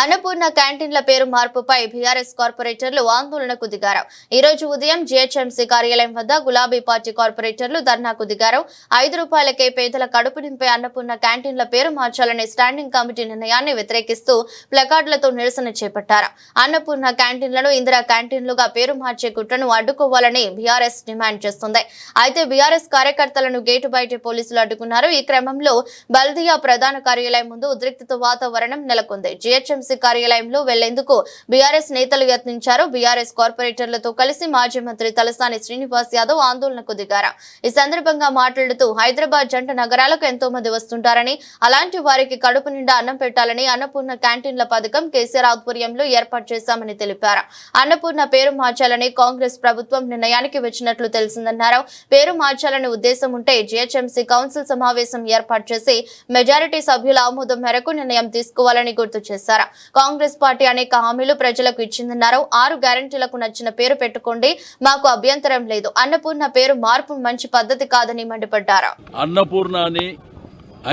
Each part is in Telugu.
అన్నపూర్ణ క్యాంటీన్ల పేరు మార్పుపై బీఆర్ఎస్ కార్పొరేటర్లు ఆందోళనకు దిగారు. ఈ రోజు ఉదయం జీహెచ్ఎంసీ కార్యాలయం వద్ద గులాబీ పార్టీ కార్పొరేటర్లు ధర్నాకు దిగారు. ఐదు రూపాయలకే పేదల కడుపు నింపే అన్నపూర్ణ క్యాంటీన్ల పేరు మార్చాలనే స్టాండింగ్ కమిటీ నిర్ణయాన్ని వ్యతిరేకిస్తూ ప్లకార్డులతో నిరసన చేపట్టారు. అన్నపూర్ణ క్యాంటీన్లను ఇందిరా క్యాంటీన్లుగా పేరు మార్చే కుట్రను అడ్డుకోవాలని బీఆర్ఎస్ డిమాండ్ చేస్తుంది. అయితే బీఆర్ఎస్ కార్యకర్తలను గేటు బయట పోలీసులు అడ్డుకున్నారు. ఈ క్రమంలో బల్దియా ప్రధాన కార్యాలయం ముందు ఉద్రిక్తత వాతావరణం నెలకొంది. జీహెచ్ఎంసీ కార్యాలయంలో వెళ్ళేందుకు బీఆర్ఎస్ నేతలు యత్నించారు. బీఆర్ఎస్ కార్పొరేటర్లతో కలిసి మాజీ మంత్రి తలసాని శ్రీనివాస్ యాదవ్ ఆందోళనకు దిగారు. ఈ సందర్భంగా మాట్లాడుతూ హైదరాబాద్ జంట నగరాలకు ఎంతో మంది వస్తుంటారని అలాంటి వారికి కడుపు నిండా అన్నం పెట్టాలని అన్నపూర్ణ క్యాంటీన్ల పథకం కేసీఆర్ ఆధ్వర్యంలో ఏర్పాటు చేశామని తెలిపారు. అన్నపూర్ణ పేరు మార్చాలని కాంగ్రెస్ ప్రభుత్వం నిర్ణయానికి వచ్చినట్లు తెలిసిందన్నారు. పేరు మార్చాలని ఉద్దేశం ఉంటే జీహెచ్ఎంసీ కౌన్సిల్ సమావేశం ఏర్పాటు చేసి మెజారిటీ సభ్యుల ఆమోదం మేరకు నిర్ణయం తీసుకోవాలని గుర్తు చేశారు. కాంగ్రెస్ పార్టీ అనేక హామీలు ప్రజలకు ఇచ్చిందన్నారు. ఆరు గ్యారంటీలకు నచ్చిన పేరు పెట్టుకోండి. మాకు అభ్యంతరం లేదు. అన్నపూర్ణ పేరు మార్పు మంచి పద్ధతి కాదని మండిపడ్డారు. అన్నపూర్ణ అని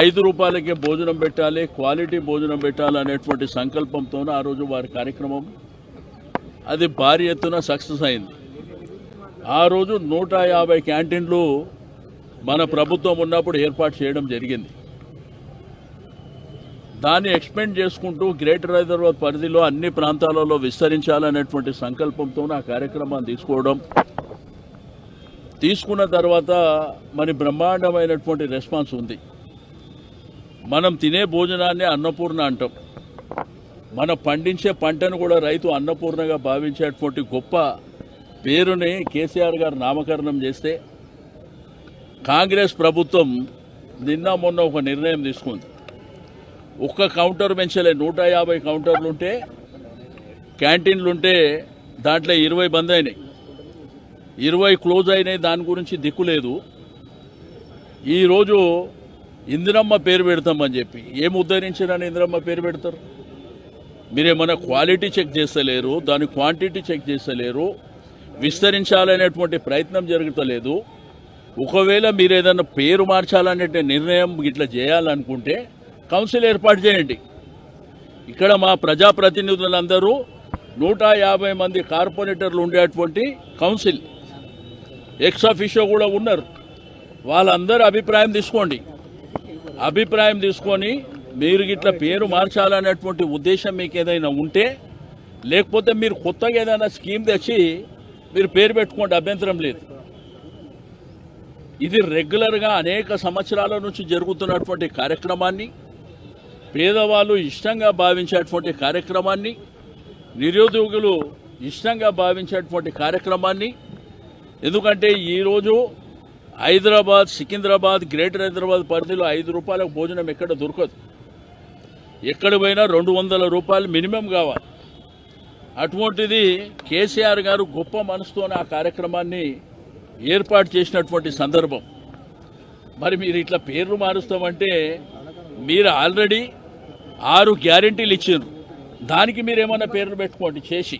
ఐదు రూపాయలకే భోజనం పెట్టాలి క్వాలిటీ భోజనం పెట్టాలి అనేటువంటి సంకల్పంతో ఆ రోజు వారి కార్యక్రమం. అది భారీ ఎత్తున సక్సెస్ అయింది. ఆ రోజు నూట యాభై క్యాంటీన్లు మన ప్రభుత్వం ఉన్నప్పుడు ఏర్పాటు చేయడం జరిగింది. దాన్ని ఎక్స్పెండ్ చేసుకుంటూ గ్రేటర్ హైదరాబాద్ పరిధిలో అన్ని ప్రాంతాలలో విస్తరించాలనేటువంటి సంకల్పంతో ఆ కార్యక్రమాన్ని తీసుకోవడం. తీసుకున్న తర్వాత మరి బ్రహ్మాండమైనటువంటి రెస్పాన్స్ ఉంది. మనం తినే భోజనాన్ని అన్నపూర్ణ అంటాం. మనం పండించే పంటను కూడా రైతు అన్నపూర్ణగా భావించేటువంటి గొప్ప పేరుని కేసీఆర్ గారు నామకరణం చేస్తే కాంగ్రెస్ ప్రభుత్వం నిన్న మొన్న ఒక నిర్ణయం తీసుకుంది. ఒక్క కౌంటర్ పెంచలే. నూట యాభై కౌంటర్లు ఉంటే క్యాంటీన్లు ఉంటే దాంట్లో ఇరవై బంద్ అయినాయి. ఇరవై క్లోజ్ అయినాయి. దాని గురించి దిక్కు లేదు. ఈరోజు ఇందిరమ్మ పేరు పెడతామని చెప్పి. ఏం ఉద్ధరించారని ఇందిరమ్మ పేరు పెడతారు. మీరేమైనా క్వాలిటీ చెక్ చేస్తలేరు దాని క్వాంటిటీ చెక్ చేస్తలేరు విస్తరించాలనేటువంటి ప్రయత్నం జరుగుతలేదు. ఒకవేళ మీరు ఏదైనా పేరు మార్చాలనే నిర్ణయం ఇట్లా చేయాలనుకుంటే కౌన్సిల్ ఏర్పాటు చేయండి. ఇక్కడ మా ప్రజాప్రతినిధులందరూ నూట యాభై మంది కార్పొరేటర్లు ఉండేటువంటి కౌన్సిల్. ఎక్స్ ఆఫీషో కూడా ఉన్నారు. వాళ్ళందరూ అభిప్రాయం తీసుకోండి. అభిప్రాయం తీసుకొని మీరు ఇట్లా పేరు మార్చాలనేటువంటి ఉద్దేశం మీకు ఏదైనా ఉంటే లేకపోతే మీరు కొత్తగా ఏదైనా స్కీమ్ తెచ్చి మీరు పేరు పెట్టుకోండి అభ్యంతరం లేదు. ఇది రెగ్యులర్గా అనేక సంవత్సరాల నుంచి జరుగుతున్నటువంటి కార్యక్రమాన్ని పేదవాళ్ళు ఇష్టంగా భావించేటువంటి కార్యక్రమాన్ని నిరుద్యోగులు ఇష్టంగా భావించేటువంటి కార్యక్రమాన్ని ఎందుకంటే ఈరోజు హైదరాబాద్ సికింద్రాబాద్ గ్రేటర్ హైదరాబాద్ పరిధిలో ఐదు రూపాయలకు భోజనం ఎక్కడ దొరకదు. ఎక్కడ పోయినా రెండు వందల రూపాయలు మినిమం కావాలి. అటువంటిది కేసీఆర్ గారు గొప్ప మనసుతోనే ఆ కార్యక్రమాన్ని ఏర్పాటు చేసినటువంటి సందర్భం. మరి మీరు ఇట్లా పేర్లు మారుస్తామంటే మీరు ఆల్రెడీ ఆరు గ్యారెంటీలు ఇచ్చారు. దానికి మీరు ఏమన్నా పేర్లు పెట్టుకోండి చేసి.